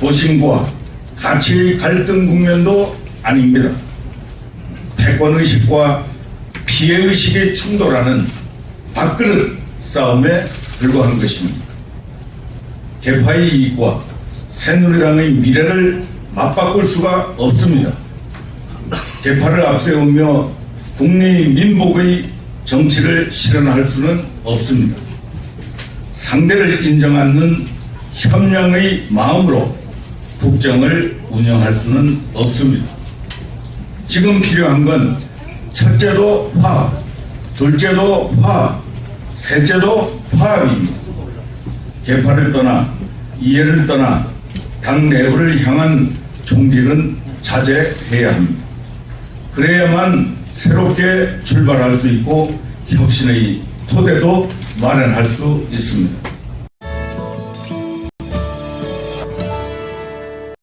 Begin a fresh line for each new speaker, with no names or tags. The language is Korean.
도심과 가치의 갈등 국면도 아닙니다. 패권의식과 피해의식이 충돌하는 밥그릇 싸움에 불과한 것입니다. 개파의 이익과 새누리당의 미래를 맞바꿀 수가 없습니다. 개파를 앞세우며 국내 민복의 정치를 실현할 수는 없습니다. 상대를 인정하는 협량의 마음으로 국정을 운영할 수는 없습니다. 지금 필요한 건 첫째도 화합, 둘째도 화합, 셋째도 화합입니다. 개파를 떠나 이해를 떠나 당 내부를 향한 총질은 자제해야 합니다. 그래야만 새롭게 출발할 수 있고 혁신의 토대도 마련할 수 있습니다.